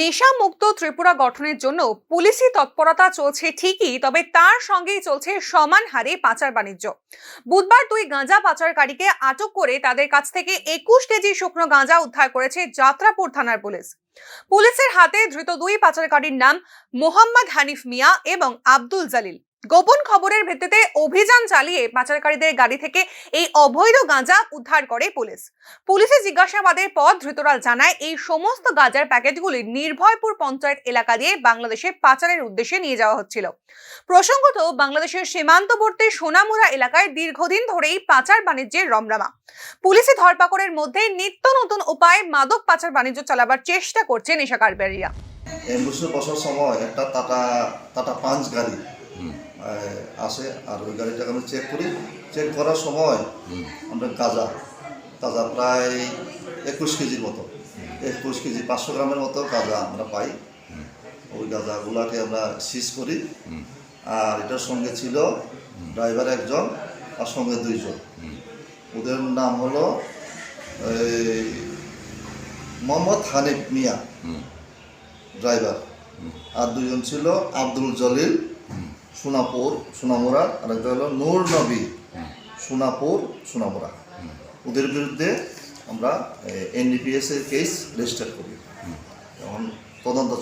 নেশামুক্ত ত্রিপুরা গঠনের জন্য পুলিশি তৎপরতা চলছে ঠিকই, তবে তার সঙ্গেই চলছে সমান হারে পাচার বাণিজ্য। বুধবার দুই গাঁজা পাচারকারীকে আটক করে তাদের কাছ থেকে একুশ কেজি শুকনো গাঁজা উদ্ধার করেছে যাত্রাপুর থানার পুলিশ। পুলিশের হাতে ধৃত দুই পাচারকারীর নাম মোহাম্মদ হানিফ মিয়া এবং আব্দুল জালিল। গোপন খবরের ভিত্তিতে অভিযান চালিয়ে পাচারকারীদের গাড়ি থেকে এই অবৈধ গাঁজা উদ্ধার করে পুলিশ। পুলিশের জিজ্ঞাসাবাদের পর ধৃতরাল জানায়, এই সমস্ত গাঁজার প্যাকেটগুলি নির্ভয়পুর পঞ্চায়েত এলাকা দিয়ে বাংলাদেশে পাচারের উদ্দেশ্যে নিয়ে যাওয়া হচ্ছিল। প্রসঙ্গত, বাংলাদেশের সীমান্তবর্তী সোনামুড়া এলাকায় দীর্ঘদিন ধরেই পাচার বাণিজ্যের রমরামা। পুলিশি ধরপাকড়ের মধ্যে নিত্য নতুন উপায়ে মাদক পাচার বাণিজ্য চালাবার চেষ্টা করছে নেশা কারবারিরা। বসার সময় একটা টাটা টাটা পাঞ্চ গাড়ি। আসে আর ওই গাড়িটাকে আমরা চেক করি। চেক করার সময় আমরা গাঁজা গাঁজা প্রায় একুশ কেজির মতো। একুশ কেজি, পাঁচশো গ্রামের মতো গাঁজা আমরা পাই। ওই গাঁজাগুলাকে আমরা সিজ করি। আর এটার সঙ্গে ছিল ড্রাইভার একজন আর সঙ্গে দুইজন। ওদের নাম হলো মোহাম্মদ হানিফ মিয়া ড্রাইভার আর দুজন ছিল আব্দুল জলিল সোনাপুর সোনামুরা আর একটা হলো নূর নবী। সোনাপুর সোনামুরা। ওদের বিরুদ্ধে আমরা এনডিপিএস এর কেস রেজিস্টার করি। এখন তদন্ত।